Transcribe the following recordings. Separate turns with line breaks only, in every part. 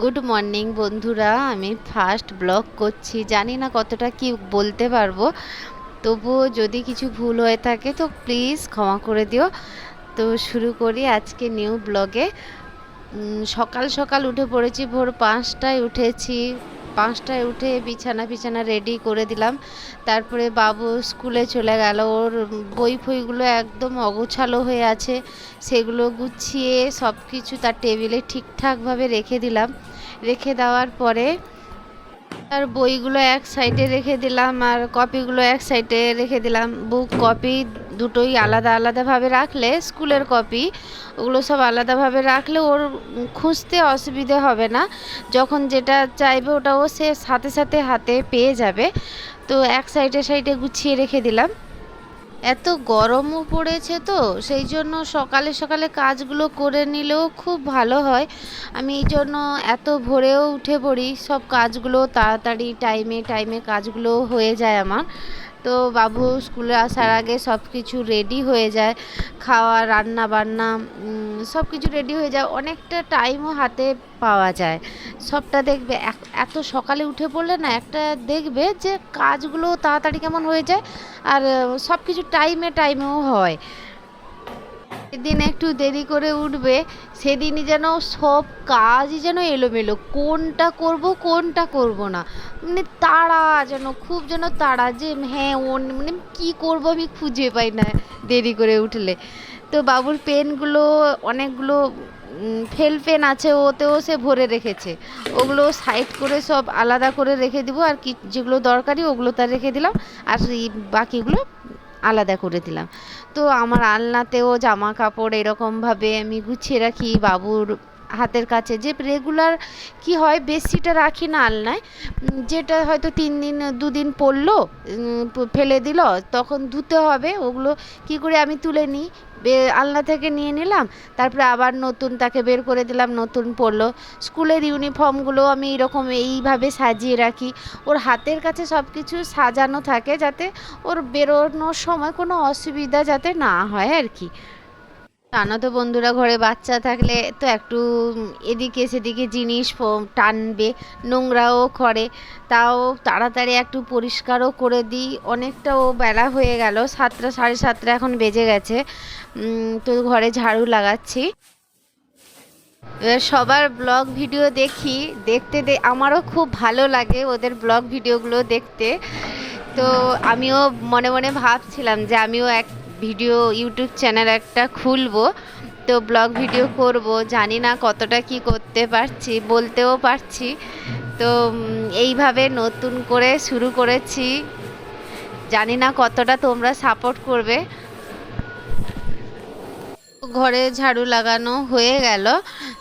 Good morning বন্ধুরা, আমি first blog করছি। জানি না কতটা কি বলতে পারব, তবুও যদি কিছু ভুল হয়ে থাকে তো প্লিজ ক্ষমা করে দিও। তো শুরু করি আজকে নিউ ব্লগে। সকাল সকাল উঠে পড়েছি, ভোর পাঁচটায় উঠেছি। পাঁচটায় উঠে বিছানা বিছানা রেডি করে দিলাম। তারপরে বাবু স্কুলে চলে গেল। ওর বই ফইগুলো একদম অগোছালো হয়ে আছে। সেগুলো গুছিয়ে সব কিছু তার টেবিলে ঠিকঠাকভাবে রেখে দিলাম। রেখে দেওয়ার পরে তার বইগুলো এক সাইডে রেখে দিলাম আর কপিগুলো এক সাইডে রেখে দিলাম। বুক কপি দুটোই আলাদা আলাদাভাবে রাখলে, স্কুলের কপি, ওগুলো সব আলাদাভাবে রাখলে ওর খুঁজতে অসুবিধে হবে না। যখন যেটা চাইবে ওটা ও সে সাথে সাথে হাতে পেয়ে যাবে। তো এক সাইডে সাইডে গুছিয়ে রেখে দিলাম। এত গরমও পড়েছে তো, সেই জন্য সকালে সকালে কাজগুলো করে নিলেও খুব ভালো হয়। আমি এই জন্য এত ভোরেও উঠে পড়ি, সব কাজগুলো তাড়াতাড়ি টাইমে টাইমে কাজগুলো হয়ে যায় আমার। তো বাবু স্কুলে আসার আগে সব কিছু রেডি হয়ে যায়। খাওয়া, রান্না বান্না সব কিছু রেডি হয়ে যায়। অনেকটা টাইমও হাতে পাওয়া যায়। সবটা দেখবে এত সকালে উঠে পড়লে না একটা দেখবে যে কাজগুলো তাড়াতাড়ি কেমন হয়ে যায়। আর সব কিছু টাইমে টাইমেও হয়। যেদিন একটু দেরি করে উঠবে, সেদিনই যেন সব কাজই যেন এলোমেলো। কোনটা করব কোনটা করব না। মানে তাড়া যেন, খুব যেন তাড়া যে হ্যাঁ মানে কী করব আমি খুঁজে পাই না দেরি করে উঠলে। তো বাবুর পেনগুলো, অনেকগুলো ফেল পেন আছে, ওতেও সে ভরে রেখেছে। ওগুলো সাইড করে সব আলাদা করে রেখে দিব, আর কি যেগুলো দরকারি ওগুলো তার রেখে দিলাম। আর বাকিগুলো আলাদা করে দিলাম। তো আমার আলনাতেও জামা কাপড় এরকমভাবে আমি গুছিয়ে রাখি বাবুর হাতের কাছে। যে রেগুলার কি হয় বেশিটা রাখি না আলনায় যেটা হয়তো তিন দিন, দুদিন পরলো ফেলে দিল, তখন ধুতে হবে। ওগুলো কি করে আমি তুলে নিই? আলনা থেকে নিয়ে নিলাম, তারপরে আবার নতুন তাকে বের করে দিলাম, নতুন পরলো স্কুলের ইউনিফর্মগুলো আমি এরকম এইভাবে সাজিয়ে রাখি। ওর হাতের কাছে সব কিছু সাজানো থাকে যাতে ওর বেরোনোর সময় কোনো অসুবিধা যাতে না হয় আর কি। টানা তো বন্ধুরা ঘরে বাচ্চা থাকলে তো একটু এদিকে সেদিকে জিনিস টানবে, নোংরাও করে। তাও তাড়াতাড়ি একটু পরিষ্কারও করে দিই। অনেকটাও বেলা হয়ে গেল, সাতটা, সাড়ে সাতটা এখন বেজে গেছে। তো ঘরে ঝাড়ু লাগাচ্ছি। সবার ব্লগ ভিডিও দেখি। দেখতে দে আমারও খুব ভালো লাগে ওদের ব্লগ ভিডিওগুলো দেখতে। তো আমিও মনে মনে ভাবছিলাম যে আমিও এক ভিডিও ইউটিউব চ্যানেল একটা খুলবো, তো ব্লগ ভিডিও করব, জানি না কতটা কি করতে পারছি, বলতেও পারছি। তো এইভাবে নতুন করে শুরু করেছি। জানি না কতটা তোমরা সাপোর্ট করবে। ঘরে ঝাড়ু লাগানো হয়ে গেল।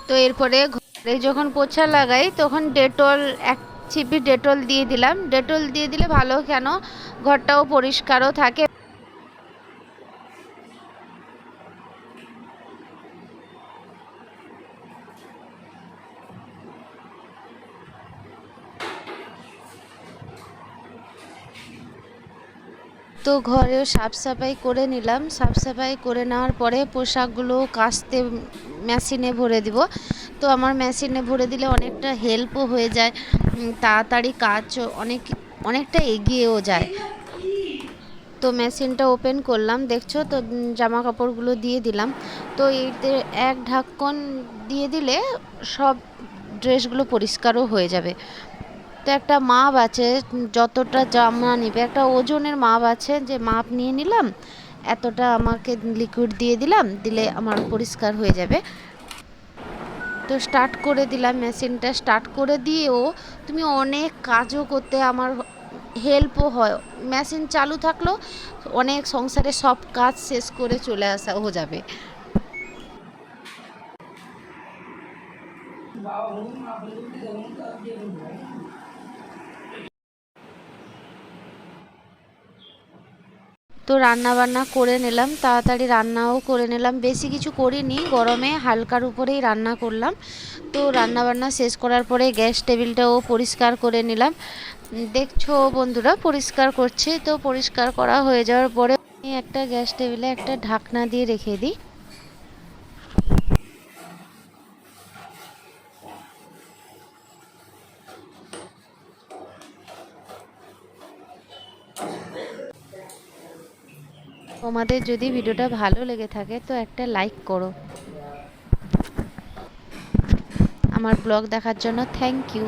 তো এরপরে ঘরে যখন পোছা লাগাই, তখন ডেটল, এক ছিপি ডেটল দিয়ে দিলাম। ডেটল দিয়ে দিলে ভালো কেন? ঘরটাও পরিষ্কারও থাকে। তো ঘরেও সাফ সাফাই করে নিলাম। সাফ সাফাই করে নেওয়ার পরে পোশাকগুলো কাচতে মেশিনে ভরে দিব। তো আমার মেশিনে ভরে দিলে অনেকটা হেল্পও হয়ে যায়। তাড়াতাড়ি কাজ অনেক, অনেকটা এগিয়েও যায়। তো মেশিনটা ওপেন করলাম। দেখছ তো জামা কাপড়গুলো দিয়ে দিলাম। তো এতে এক ঢাক্কন দিয়ে দিলে সব ড্রেসগুলো পরিষ্কারও হয়ে যাবে। তো একটা মাপ আছে, যতটা জামা নেবে, একটা ওজনের মাপ আছে যে মাপ নিয়ে নিলাম, এতটা আমাকে লিকুইড দিয়ে দিলাম, দিলে আমার পরিষ্কার হয়ে যাবে। তো স্টার্ট করে দিলাম মেশিনটা স্টার্ট করে দিয়েও তুমি অনেক কাজও করতে আমার হেল্পও হয়। মেশিন চালু থাকলেও অনেক সংসারে সব কাজ শেষ করে চলে আসা হয়ে যাবে। তো রান্না বান্না করে নিলাম, তাড়াতাড়ি রান্নাও করে নিলাম। বেশি কিছু করিনি, গরমে হালকার উপরেই রান্না করলাম। তো রান্না বান্না শেষ করার পরে গ্যাস টেবিলটাও পরিষ্কার করে নিলাম। দেখছ বন্ধুরা, পরিষ্কার করছে। তো পরিষ্কার করা হয়ে যাওয়ার পরে আমি একটা গ্যাস টেবিলে একটা ঢাকনা দিয়ে রেখে দিই। তোমাদের যদি ভিডিওটা ভালো লেগে থাকে, তো একটা লাইক করো। আমার ব্লগ দেখার জন্য থ্যাংক ইউ